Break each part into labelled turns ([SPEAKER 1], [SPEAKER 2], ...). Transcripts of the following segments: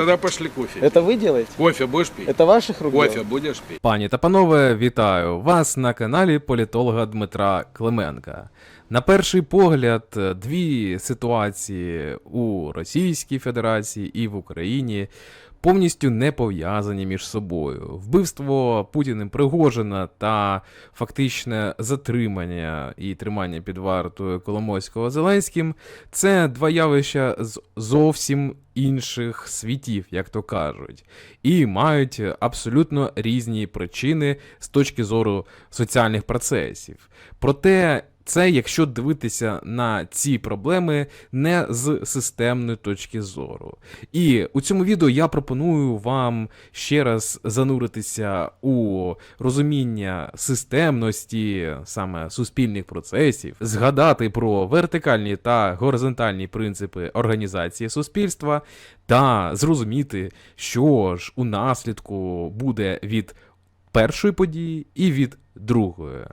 [SPEAKER 1] тогда пошли кофе.
[SPEAKER 2] Это вы делаете?
[SPEAKER 1] Кофе будешь пить?
[SPEAKER 2] Это ваших рук
[SPEAKER 1] Кофе
[SPEAKER 2] дело?
[SPEAKER 1] будешь пить?
[SPEAKER 3] Пані та панове, вітаю вас на каналі політолога Дмитра Клименка. На перший погляд, дві ситуації у Російській Федерації і в Україні повністю не пов'язані між собою. Вбивство Путіним Пригожина та фактичне затримання і тримання під вартою Коломойського Зеленським це два явища з зовсім інших світів, як то кажуть, і мають абсолютно різні причини з точки зору соціальних процесів. Проте. Це якщо дивитися на ці проблеми не з системної точки зору. І у цьому відео я пропоную вам ще раз зануритися у розуміння системності саме суспільних процесів, згадати про вертикальні та горизонтальні принципи організації суспільства, та зрозуміти, що ж у наслідку буде від першої події і від другої.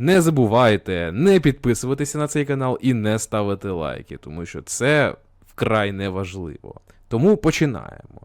[SPEAKER 3] Не забувайте не підписуватися на цей канал і не ставити лайки, тому що це вкрай неважливо. Тому починаємо.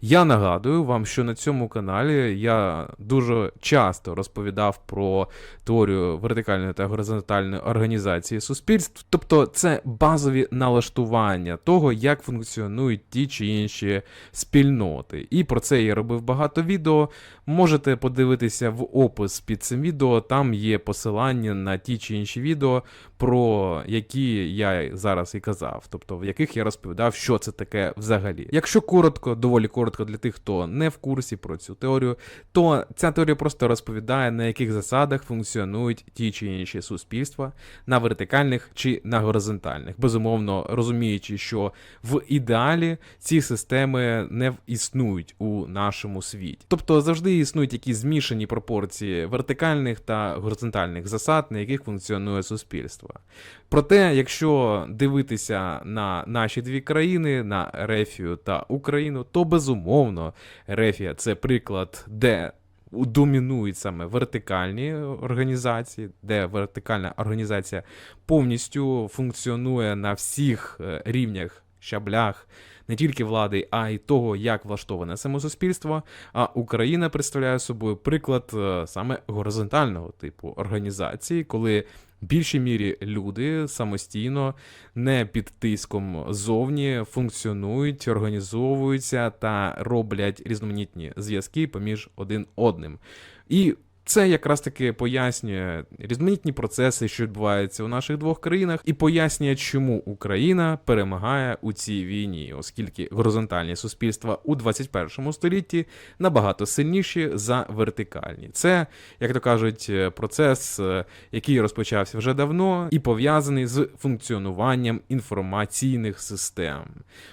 [SPEAKER 3] Я нагадую вам, що на цьому каналі я дуже часто розповідав про теорію вертикальної та горизонтальної організації суспільств, тобто це базові налаштування того, як функціонують ті чи інші спільноти. І про це я робив багато відео. Можете подивитися в опис під цим відео, там є посилання на ті чи інші відео, про які я зараз і казав, тобто в яких я розповідав, що це таке взагалі. Якщо коротко, доволі коротко для тих, хто не в курсі про цю теорію, то ця теорія просто розповідає, на яких засадах функціонують ті чи інші суспільства на вертикальних чи на горизонтальних. Безумовно, розуміючи, що в ідеалі ці системи не існують у нашому світі. Тобто завжди існують якісь змішані пропорції вертикальних та горизонтальних засад, на яких функціонує суспільство. Проте, якщо дивитися на наші дві країни, на Рефію та Україну, то безумовно Рефія це приклад, де домінують саме вертикальні організації, де вертикальна організація повністю функціонує на всіх е, рівнях, щаблях. Не тільки влади, а й того, як влаштоване саме суспільство. А Україна представляє собою приклад е, саме горизонтального типу організації, коли в більшій мірі люди самостійно, не під тиском зовні, функціонують, організовуються та роблять різноманітні зв'язки поміж один одним. І це якраз таки пояснює різноманітні процеси, що відбуваються у наших двох країнах, і пояснює, чому Україна перемагає у цій війні, оскільки горизонтальні суспільства у 21 столітті набагато сильніші за вертикальні. Це, як то кажуть, процес, е, який розпочався вже давно, і пов'язаний з функціонуванням інформаційних систем.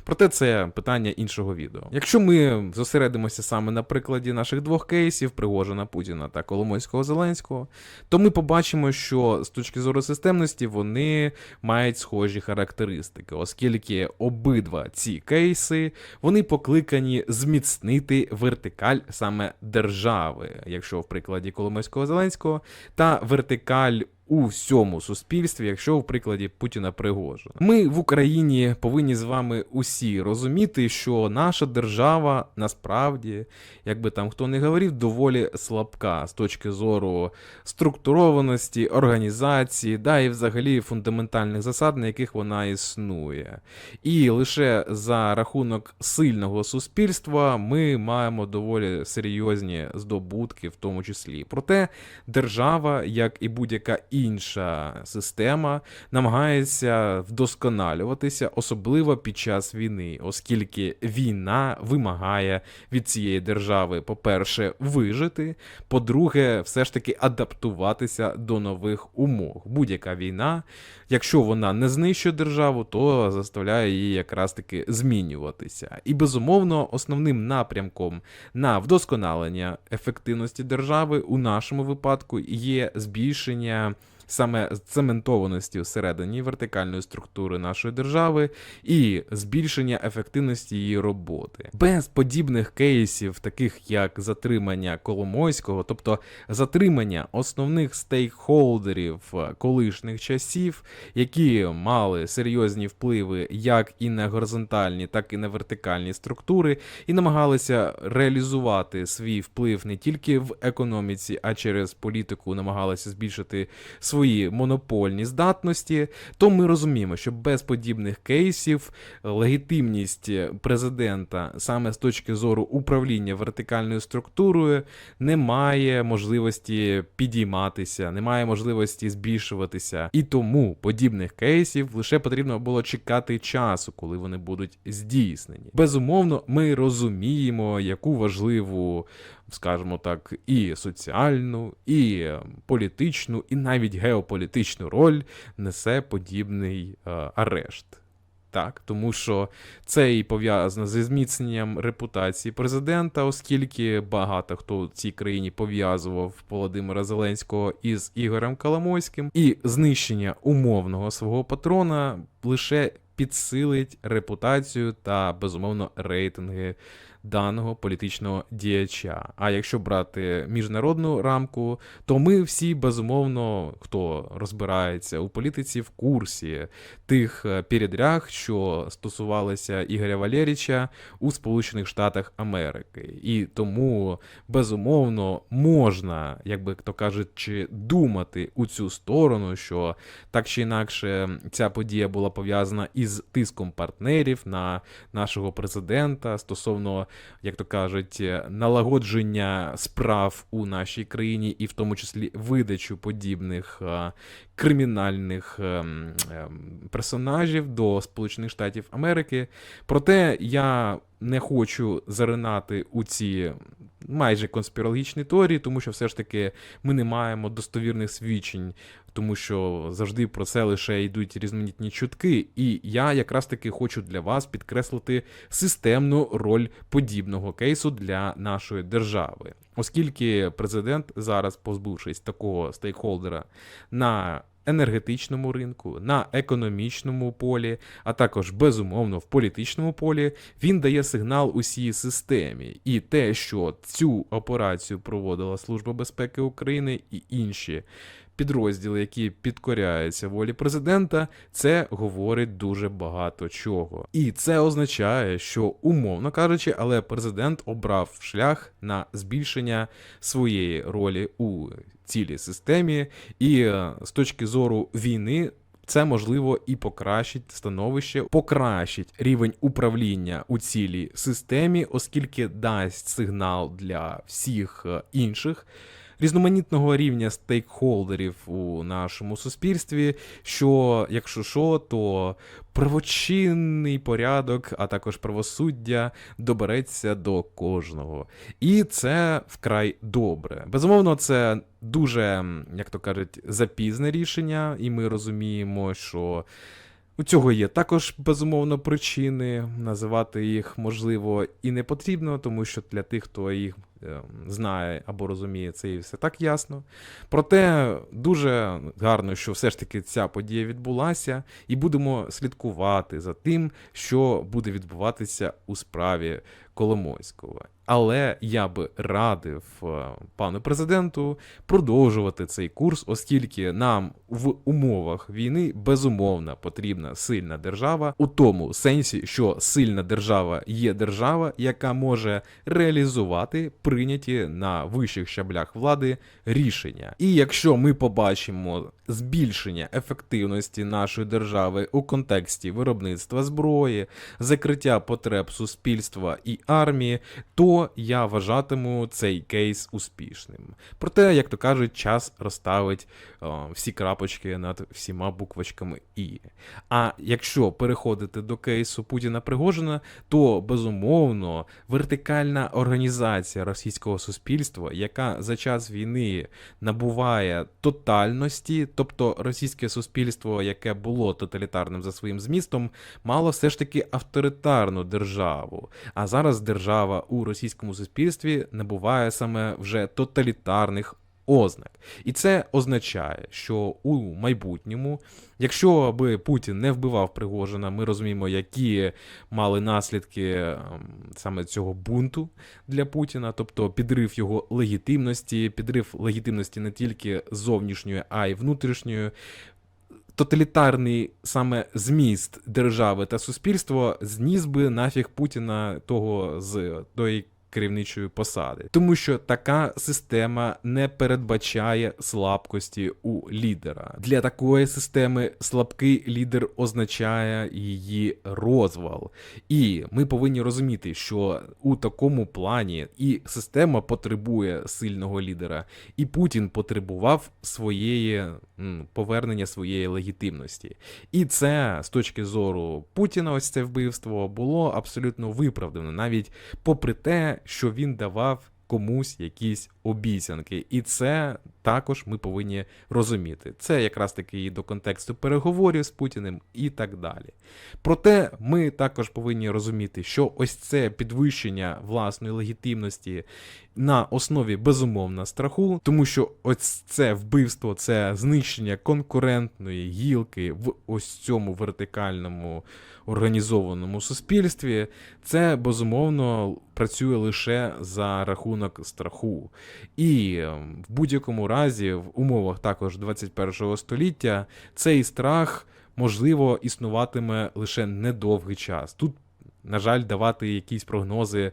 [SPEAKER 3] Проте це питання іншого відео. Якщо ми зосередимося саме на прикладі наших двох кейсів Пригожина Путіна та Коломойського Зеленського, то ми побачимо, що з точки зору системності вони мають схожі характеристики, оскільки обидва ці кейси вони покликані зміцнити вертикаль саме держави, якщо в прикладі Коломойського Зеленського, та вертикаль у всьому суспільстві, якщо в прикладі Путіна Пригожина. Ми в Україні повинні з вами усі розуміти, що наша держава насправді, як би там хто не говорив, доволі слабка з точки зору структурованості, організації, да і взагалі фундаментальних засад, на яких вона існує. І лише за рахунок сильного суспільства ми маємо доволі серйозні здобутки, в тому числі. Проте держава, як і будь-яка інша система намагається вдосконалюватися, особливо під час війни, оскільки війна вимагає від цієї держави, по-перше, вижити, по-друге, все ж таки адаптуватися до нових умов. Будь-яка війна, якщо вона не знищує державу, то заставляє її якраз таки змінюватися. І безумовно, основним напрямком на вдосконалення ефективності держави у нашому випадку є збільшення саме цементованості всередині вертикальної структури нашої держави і збільшення ефективності її роботи. Без подібних кейсів, таких як затримання Коломойського, тобто затримання основних стейкхолдерів е, колишніх часів, які мали серйозні впливи як і на горизонтальні, так і на вертикальні структури, і намагалися реалізувати свій вплив не тільки в економіці, а через політику намагалися збільшити свої монопольні здатності, то ми розуміємо, що без подібних кейсів легітимність президента саме з точки зору управління вертикальною структурою немає можливості підійматися, немає можливості збільшуватися. І тому подібних кейсів лише потрібно було чекати часу, коли вони будуть здійснені. Безумовно, ми розуміємо, яку важливу, скажімо так, і соціальну, і політичну, і навіть геополітичну роль несе подібний е, арешт. Так, тому що це і пов'язано зі зміцненням репутації президента, оскільки багато хто в цій країні пов'язував Володимира Зеленського із Ігорем Коломойським, і знищення умовного свого патрона лише підсилить репутацію та безумовно рейтинги даного політичного діяча. А якщо брати міжнародну рамку, то ми всі безумовно, хто розбирається у політиці, в курсі тих е, передряг, що стосувалися Ігоря Валеріча у Сполучених Штатах Америки. І тому безумовно можна, як би то кажучи, думати у цю сторону, що так чи інакше ця подія була пов'язана із тиском партнерів на нашого президента стосовно як то кажуть, е, налагодження справ у нашій країні, і в тому числі видачу подібних е, кримінальних ем, ем, персонажів до Сполучених Штатів Америки. Проте я не хочу заринати у ці майже конспірологічні теорії, тому що все ж таки ми не маємо достовірних свідчень, тому що завжди про це лише йдуть різноманітні чутки. І я якраз таки хочу для вас підкреслити системну роль подібного кейсу для нашої держави. Оскільки президент зараз, позбувшись такого стейкхолдера на енергетичному ринку, на економічному полі, а також безумовно в політичному полі, він дає сигнал усій системі. І те, що цю операцію проводила Служба безпеки України і інші. Підрозділи, які підкоряються волі президента, це говорить дуже багато чого. І це означає, що, умовно кажучи, але президент обрав шлях на збільшення своєї ролі у цілій системі, і е, з точки зору війни. Це можливо і покращить становище, покращить рівень управління у цілій системі, оскільки дасть сигнал для всіх е, інших різноманітного рівня стейкхолдерів у нашому суспільстві. Що, якщо що, то правочинний порядок, а також правосуддя добереться до кожного. І це вкрай добре. Безумовно, це дуже, як то кажуть, запізне рішення, і ми розуміємо, що. У цього є також безумовно причини. Називати їх можливо і не потрібно, тому що для тих, хто їх знає або розуміє, це і все так ясно. Проте дуже гарно, що все ж таки ця подія відбулася, і будемо слідкувати за тим, що буде відбуватися у справі Коломойського. Але я би радив е, пану президенту продовжувати цей курс, оскільки нам в умовах війни безумовно потрібна сильна держава, у тому сенсі, що сильна держава є держава, яка може реалізувати прийняті на вищих щаблях влади рішення. І якщо ми побачимо збільшення ефективності нашої держави у контексті виробництва зброї, закриття потреб суспільства і армії, то я вважатиму цей кейс успішним. Проте, як то кажуть, час розставить о, всі крапочки над всіма буквочками І. А якщо переходити до кейсу Путіна Пригожина, то безумовно вертикальна організація російського суспільства, яка за час війни набуває тотальності, тобто російське суспільство, яке було тоталітарним за своїм змістом, мало все ж таки авторитарну державу. А зараз держава у російському суспільстві набуває саме вже тоталітарних ознак. І це означає, що у майбутньому, якщо би Путін не вбивав Пригожина, ми розуміємо, які мали наслідки ем, саме цього бунту для Путіна, тобто підрив його легітимності, підрив легітимності не тільки зовнішньої, а й внутрішньої. Тоталітарний саме зміст держави та суспільства зніс би нафіг Путіна того з тої керівничої посади, тому що така система не передбачає слабкості у лідера. Для такої системи слабкий лідер означає її розвал. І ми повинні розуміти, що у такому плані і система потребує сильного лідера, і Путін потребував своєї повернення своєї легітимності. І це з точки зору Путіна, ось це вбивство було абсолютно виправдано, навіть попри те, що він давав комусь якісь обіцянки, і це також ми повинні розуміти. Це якраз таки і до контексту переговорів з Путіним і так далі. Проте ми також повинні розуміти, що ось це підвищення власної легітимності на основі безумовно страху, тому що ось це вбивство, це знищення конкурентної гілки в ось цьому вертикальному організованому суспільстві, це безумовно працює лише за рахунок страху. І ем, в будь-якому разі, в умовах також 21 століття, цей страх можливо існуватиме лише недовгий час. Тут, на жаль, давати якісь прогнози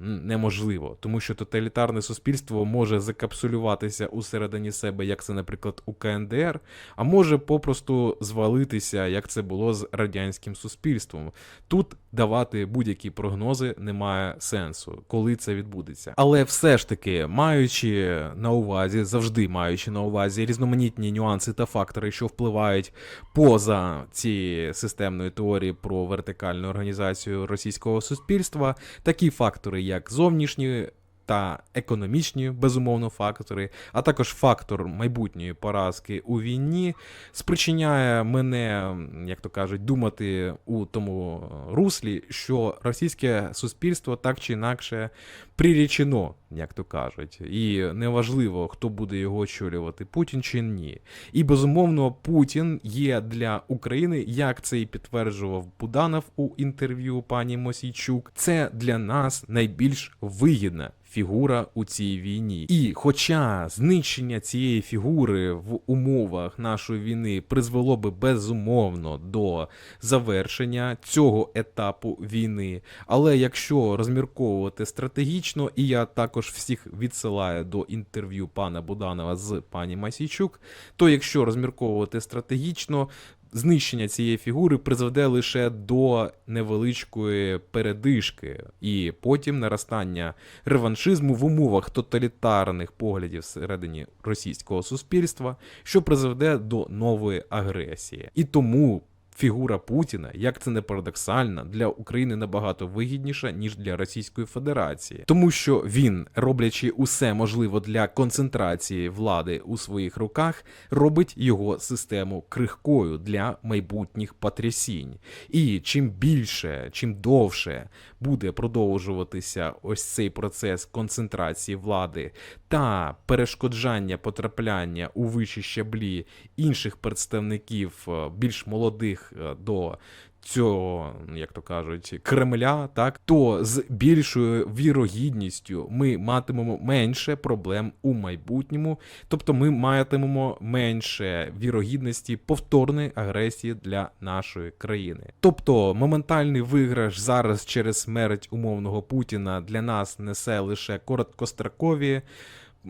[SPEAKER 3] неможливо, тому що тоталітарне суспільство може закапсулюватися усередині себе, як це, наприклад, у КНДР, а може попросту звалитися, як це було з радянським суспільством. Тут давати будь-які прогнози немає сенсу, коли це відбудеться. Але все ж таки, маючи на увазі, завжди маючи на увазі різноманітні нюанси та фактори, що впливають поза цієї системної теорії про вертикальну організацію російського суспільства, такі фактори, як зовнішні. Та економічні, безумовно, фактори, а також фактор майбутньої поразки у війні спричиняє мене, як то кажуть, думати у тому руслі, що російське суспільство так чи інакше прирічено, як то кажуть, і неважливо, хто буде його очолювати, Путін чи ні. І безумовно, Путін є для України, як це і підтверджував Буданов у інтерв'ю пані Мосійчук. Це для нас найбільш вигідна. Фігура у цій війні, і хоча знищення цієї фігури в умовах нашої війни призвело би безумовно до завершення цього етапу війни, але якщо розмірковувати стратегічно, і я також всіх відсилаю до інтерв'ю пана Буданова з пані Масійчук, то якщо розмірковувати стратегічно, знищення цієї фігури призведе лише до невеличкої передишки, і потім наростання реваншизму в умовах тоталітарних поглядів всередині російського суспільства, що призведе до нової агресії. І тому. Фігура Путіна, як це не парадоксально, для України набагато вигідніша ніж для Російської Федерації, тому що він, роблячи усе можливе для концентрації влади у своїх руках, робить його систему крихкою для майбутніх потрясінь. І чим більше, чим довше буде продовжуватися ось цей процес концентрації влади та перешкоджання потрапляння у вищі щаблі інших представників е, більш молодих е, до цього, як то кажуть, Кремля, так то з більшою вірогідністю ми матимемо менше проблем у майбутньому, тобто ми матимемо менше вірогідності повторної агресії для нашої країни. Тобто моментальний виграш зараз через смерть умовного Путіна для нас несе лише короткострокові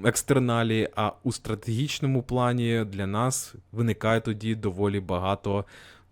[SPEAKER 3] екстерналі, а у стратегічному плані для нас виникає тоді доволі багато.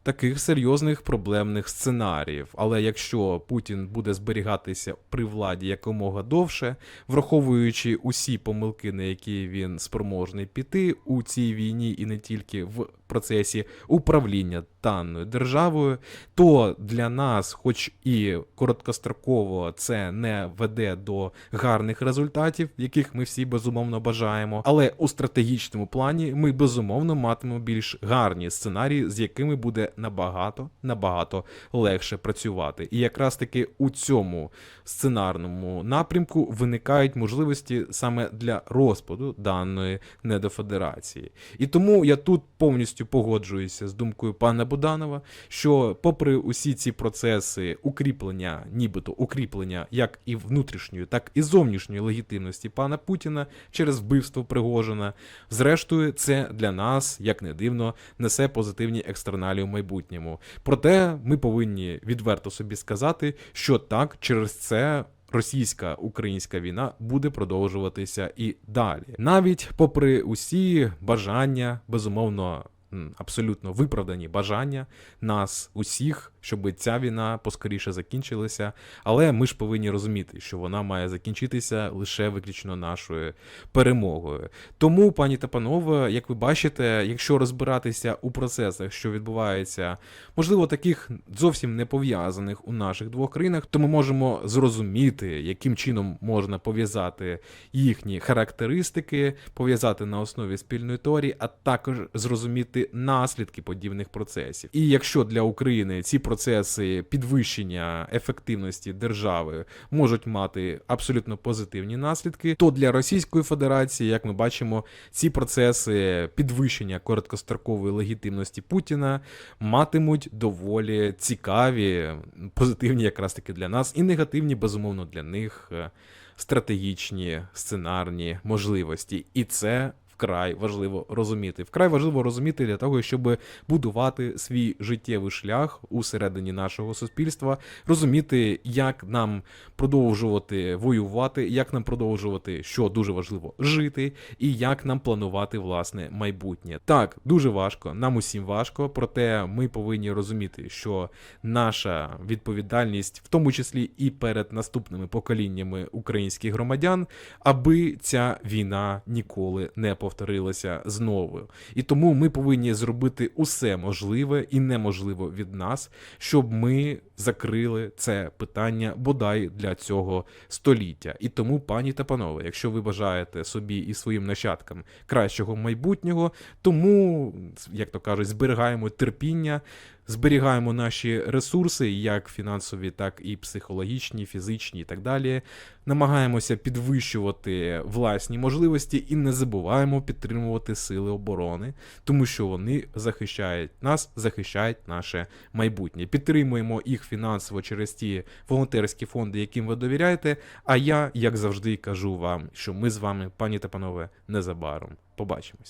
[SPEAKER 3] Таких серйозних проблемних сценаріїв. Але якщо Путін буде зберігатися при владі якомога довше, враховуючи усі помилки, на які він спроможний піти у цій війні, і не тільки в процесі управління даною державою, то для нас, хоч і короткостроково, це не веде до гарних результатів, яких ми всі безумовно бажаємо. Але у стратегічному плані ми безумовно матимемо більш гарні сценарії, з якими буде набагато набагато легше працювати. І якраз таки у цьому сценарному напрямку виникають можливості саме для розпаду даної недофедерації. І тому я тут повністю погоджуюся з думкою пана Буданова, що, попри усі ці процеси укріплення, нібито укріплення як і внутрішньої, так і зовнішньої легітимності пана Путіна через вбивство Пригожина, зрештою, це для нас, як не дивно, несе позитивні екстерналі в майбутньому. Проте ми повинні відверто собі сказати, що так, через це. Російська-українська війна буде продовжуватися і далі, навіть попри усі бажання, безумовно, абсолютно виправдані бажання нас усіх, щоб ця війна поскоріше закінчилася. Але ми ж повинні розуміти, що вона має закінчитися лише виключно нашою перемогою. Тому, пані та панове, як ви бачите, якщо розбиратися у процесах, що відбуваються, можливо, таких зовсім не пов'язаних у наших двох країнах, то ми можемо зрозуміти, яким чином можна пов'язати їхні характеристики, пов'язати на основі спільної теорії, а також зрозуміти наслідки подібних процесів. І якщо для України ці процеси підвищення ефективності держави можуть мати абсолютно позитивні наслідки, то для Російської Федерації, як ми бачимо, ці процеси підвищення короткострокової легітимності Путіна матимуть доволі цікаві, позитивні якраз таки для нас, і негативні, безумовно, для них е, стратегічні сценарні можливості. І це вкрай важливо розуміти. Вкрай важливо розуміти для того, щоб будувати свій життєвий шлях усередині нашого суспільства, розуміти, як нам продовжувати воювати, як нам продовжувати, що дуже важливо, жити, і як нам планувати власне майбутнє. Так, дуже важко, нам усім важко, проте ми повинні розуміти, що наша відповідальність, в тому числі і перед наступними поколіннями українських громадян, аби ця війна ніколи не повторилася знову. І тому ми повинні зробити усе можливе і неможливе від нас, щоб ми закрили це питання бодай для цього століття. І тому, пані та панове, якщо ви бажаєте собі і своїм нащадкам кращого майбутнього, тому, як то кажуть, зберігаємо терпіння. Зберігаємо наші ресурси, як фінансові, так і психологічні, фізичні і так далі. Намагаємося підвищувати власні можливості і не забуваємо підтримувати сили оборони, тому що вони захищають нас, захищають наше майбутнє. Підтримуємо їх фінансово через ті волонтерські фонди, яким ви довіряєте. А я, як завжди, кажу вам, що ми з вами, пані та панове, незабаром побачимось.